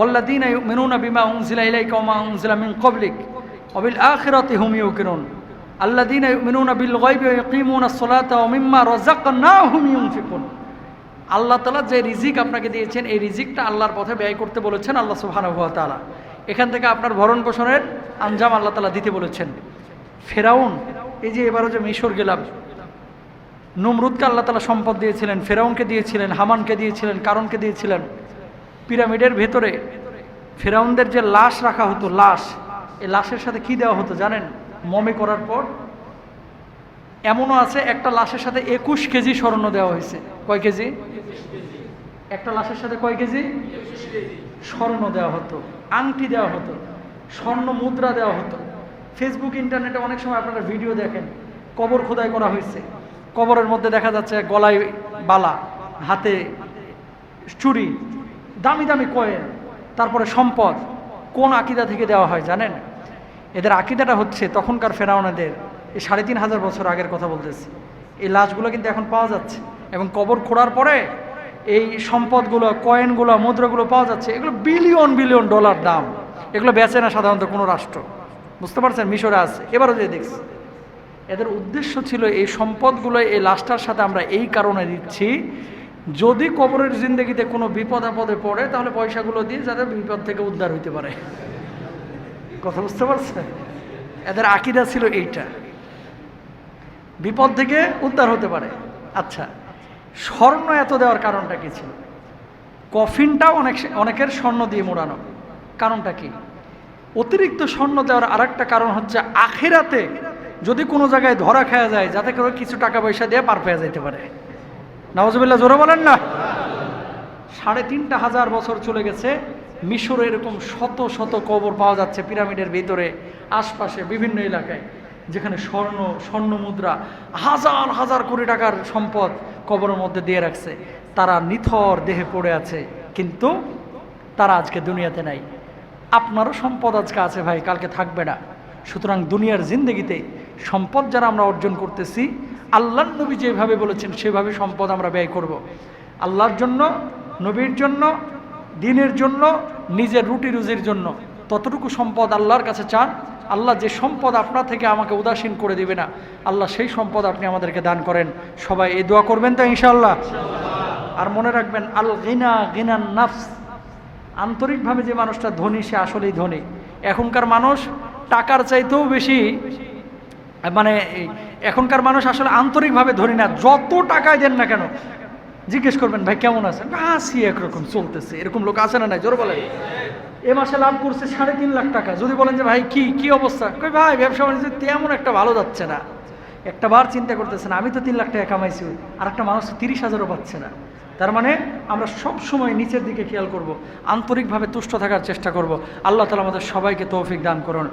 والذين يؤمنون بما أنزل إليك وما أنزل من قبلك وبالآخرة هم يوقنون. الذين يؤمنون بالغيب ويقيمون الصلاة ومما رزقناهم ينفقون. আল্লাহ তালা যে রিজিক আপনাকে দিয়েছেন, এই রিজিকটা আল্লাহর পথে ব্যয় করতে বলেছেন আল্লাহ সুবাহানুভা তালা এখান থেকে আপনার ভরণ পোষণের আঞ্জাম আল্লাহ তালা দিতে বলেছেন। ফেরাউন, এই যে এবারও যে মিশর গেলাম, নমরুদকে আল্লাহ তালা সম্পদ দিয়েছিলেন, ফেরাউনকে দিয়েছিলেন, হামানকে দিয়েছিলেন, কারণকে দিয়েছিলেন। পিরামিডের ভেতরে ফেরাউনদের যে লাশ রাখা হতো, লাশ এই লাশের সাথে কি দেওয়া হতো জানেন? মমি করার পর এমনও আছে, একটা লাশের সাথে একুশ কেজি স্বর্ণ দেওয়া হয়েছে। কয় কেজি? একটা লাশের সাথে কয় কেজি? স্বর্ণ দেওয়া হতো, আংটি দেওয়া হতো, স্বর্ণ মুদ্রা দেওয়া হতো। ফেসবুক ইন্টারনেটে অনেক সময় আপনারা ভিডিও দেখেন, কবর খোদাই করা হয়েছে। কবরের মধ্যে দেখা যাচ্ছে গলায় বালা, হাতে চুরি দামি দামি কয়েন, তারপরে সম্পদ, কোন আকিদা থেকে দেওয়া হয় জানেন? এদের আকিদাটা হচ্ছে তখনকার ফেরাউনাদের, এই সাড়ে তিন হাজার বছর আগের কথা বলতেছি। এই লাশগুলো কিন্তু এখন পাওয়া যাচ্ছে। এবং কবর খোঁড়ার পরে এই সম্পদগুলো, কয়েনগুলো, মুদ্রাগুলো পাওয়া যাচ্ছে। এগুলো বিলিয়ন বিলিয়ন ডলার দাম। এগুলো বেচে না সাধারণত কোনো রাষ্ট্র। বুঝতে পারছেন? মিশরে আছে। এবারও যে দেখছি। এদের উদ্দেশ্য ছিল এই সম্পদগুলো এই লাশটার সাথে আমরা এই কারণে দিচ্ছি যদি কবরের জিন্দগিতে কোনো বিপদ আপদে পড়ে, তাহলে পয়সাগুলো দিয়ে যাতে বিপদ থেকে উদ্ধার হইতে পারে। কথা বুঝতে পারছেন? এদের আকিদা ছিল এইটা। বিপদ থেকে উদ্ধার হতে পারে। আচ্ছা স্বর্ণ এত দেওয়ার কারণটা কি ছিল? কফিনটাও অনেক অনেকের স্বর্ণ দিয়ে মোড়ানো। কারণটা কি? অতিরিক্ত স্বর্ণ দেওয়ার আরেকটা কারণ হচ্ছে আখেরাতে যদি কোনো জায়গায় ধরা খাওয়া যায়, যাতে করে কিছু টাকা পয়সা দিয়ে পার পেয়ে যেতে পারে। নওয়াজবিল্লা জোরে বলেন না। সাড়ে তিনটা হাজার বছর চলে গেছে, মিশরে এরকম শত শত কবর পাওয়া যাচ্ছে পিরামিডের ভিতরে, আশপাশে বিভিন্ন এলাকায়, যেখানে স্বর্ণ স্বর্ণ মুদ্রা হাজার হাজার কোটি টাকার সম্পদ কবরের মধ্যে দিয়ে রাখছে। তারা নিথর দেহে পড়ে আছে, কিন্তু তারা আজকে দুনিয়াতে নাই। আপনারও সম্পদ আজকে আছে ভাই, কালকে থাকবে না। সুতরাং দুনিয়ার জিন্দগিতে সম্পদ যারা আমরা অর্জন করতেছি আল্লাহ নবী যেভাবে বলেছেন, সেভাবে সম্পদ আমরা ব্যয় করব। আল্লাহর জন্য, নবীর জন্য, দিনের জন্য, নিজের রুটি রুজির জন্য। ততটুকু সম্পদ আল্লাহর কাছে চান। আল্লাহ যে সম্পদ আপনার থেকে আমাকে উদাসীন করে দিবে না, আল্লাহ সেই সম্পদ আপনি আমাদেরকে দান করেন। সবাই এই দোয়া করবেন তো ইনশাল্লাহ আর মনে রাখবেন, আল গিনা গিনান নাফস। আন্তরিকভাবে যে মানুষটা ধনী, সে আসলেই ধনী। এখনকার মানুষ টাকার চাইতেও বেশি মানে এখনকার মানুষ আসলে আন্তরিকভাবে ধনী না, যত টাকায় দেন না কেন? জিজ্ঞেস করবেন, ভাই, কেমন আছেন? আসি একরকম, চলতেছে। এরকম লোক আছে না নাই? জোর বলেন। এ মাসে লাভ করছে সাড়ে তিন লাখ টাকা। যদি বলেন যে, ভাই, কি কি অবস্থা? কই ভাই, ব্যবসা বাণিজ্য তেমন একটা ভালো যাচ্ছে না। একটা বার চিন্তা করতেছে না আমি তো তিন লাখ টাকা কামাইছি আর একটা মানুষ তিরিশ হাজারও পাচ্ছে না। তার মানে আমরা সব সময় নিচের দিকে খেয়াল করব, আন্তরিকভাবে তুষ্ট থাকার চেষ্টা করব। আল্লাহ তালা আমাদের সবাইকে তৌফিক দান করুন।